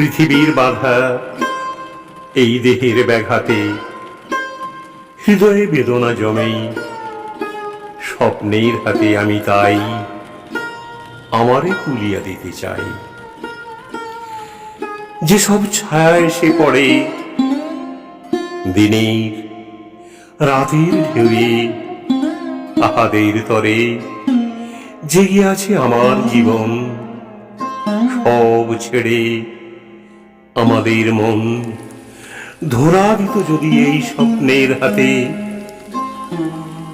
পৃথিবীর বাধা এই দেহের ব্যাঘাতে, হৃদয়ে বেদনা জমেই স্বপ্নের হাতে আমি তাই আমারে কুলিয়া দিতে চাই। যে সব ছায়া এসে পড়ে, দিনের, রাতের ঢেউয়ে আহাদের তরে জেগে আছে আমার জীবন, সব ছেড়ে আমাদের মন ধরা দিত যদি এই স্বপ্নের হাতে,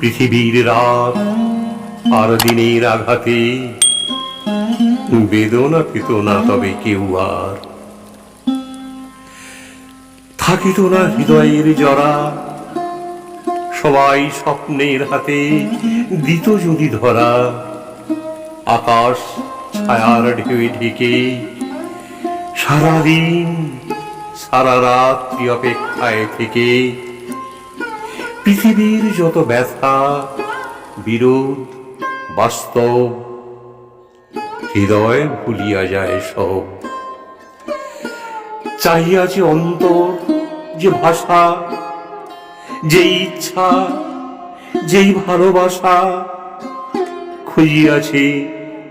পৃথিবীর রাত আর দিনের আঘাতে, বেদনা পেত না তবে কেউ আর। থাকিত না হৃদয়ের জরা, সবাই স্বপ্নের হাতে দিত যদি ধরা, আকাশ ছায়ার ঢেউয়ে ঢেকে সারাদিন, সারা রাত্রি অপেক্ষায় থেকে? পৃথিবীর যত ব্যথা, বিরোধ, বাস্তব, হৃদয় ভুলিয়া যায় সব। চাহিয়াছে অন্তর, যে ভাষা, যে ইচ্ছা, যেই ভালোবাসা খুঁজিয়াছে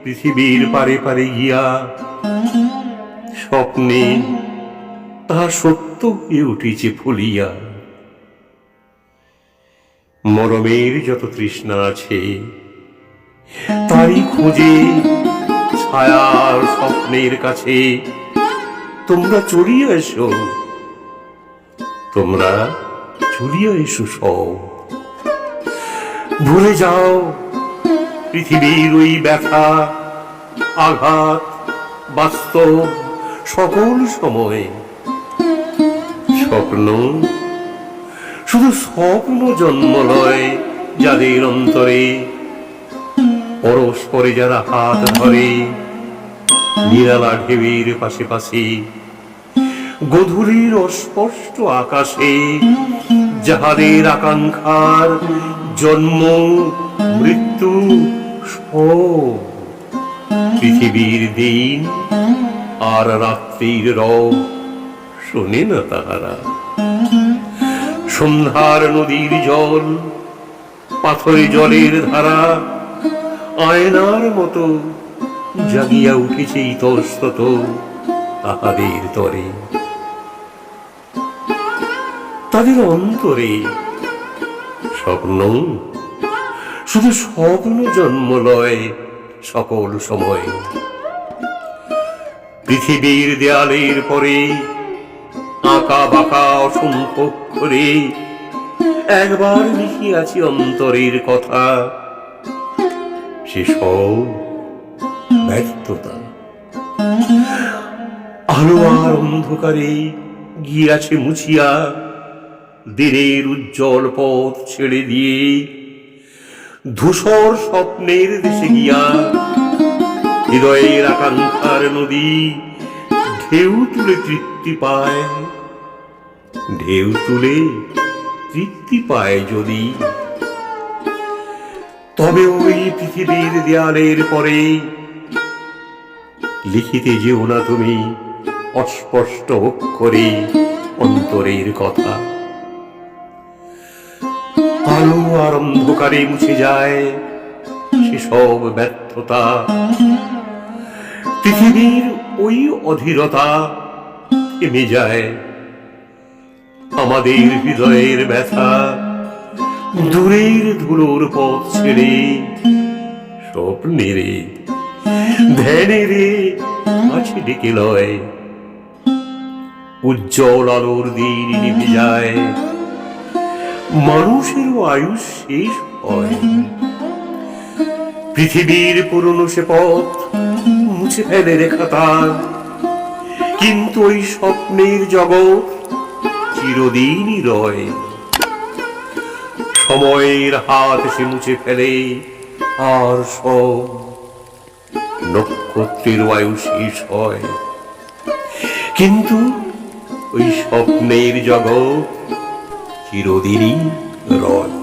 পৃথিবীর পারে পারে গিয়া। স্বপ্নে তাহা সত্য হয়ে উঠেছে ফুলিয়া। মরমের যত তৃষ্ণা আছে, তারই খোঁজে ছায়ার স্বপ্নের কাছে। তোমরা চড়িয়ে এসো, তোমরা চড়িয়ে এসো সব। ভুলে যাও পৃথিবীর ওই ব্যথা, আঘাত, বাস্তব সকল সময়ে। স্বপ্ন, শুধু স্বপ্ন জন্ম লয় যাদের অন্তরে। পরস্পরে যারা হাত ধরে, নিরালা ঢেউয়ের পাশে পাশে গধূলির অস্পষ্ট আকাশে যাহাদের আকাঙ্ক্ষার জন্ম, মৃত্যু, সব পৃথিবীর দিন আর রাত্রির রব শোনে না তাহারা। সন্ধ্যার নদীর জল, পাথরে জলের ধারা, আয়নার মতো জাগিয়া উঠেছে ইতস্তত তাহাদের তরে। তাদের অন্তরে স্বপ্ন, শুধু স্বপ্ন জন্ম লয় সকল সময়। পৃথিবীর দেয়ালের পরে আঁকা বাঁকা অসংখ্য করে একবার লিখিয়াছি অন্তরের কথা। সে সব ব্যর্থতা আলো আর অন্ধকারে গিয়াছে মুছিয়া, দিনের উজ্জ্বল পথ ছেড়ে দিয়ে ধূসর স্বপ্নের দেশে গিয়া হৃদয়ের আকাঙ্ক্ষার নদী, ঢেউ তুলে তৃপ্তি পায়। ঢেউ তুলে তৃপ্তি পায় যদি। তবে ওই পৃথিবীর দেয়ালের পরে লিখিতে যেও না তুমি অস্পষ্ট অক্ষরে অন্তরের কথা। আলো আর অন্ধকারে মুছে যায় সেসব ব্যর্থতা। পৃথিবীর ওই অধীরতা থেমে যায়। আমাদের হৃদয়ের ব্যথা, দূরের ধুলোর পথ ছেড়ে স্বপ্নেরে ধ্যানেরে আছে ডেকে লয়। উজ্জ্বল আলোর দিন নিভে যায়। মানুষেরও আয়ুষ শেষ হয়। পৃথিবীর পুরনো সে পথ মুছে ফেলে রেখা তার। কিন্তু ওই স্বপ্নের জগৎ চিরদিনই রয়। সময়ের হাত সে মুছে ফেলে, আর সব নক্ষত্রের বায়ু শেষ হয়। কিন্তু ওই স্বপ্নের জগৎ চিরদিনই রয়।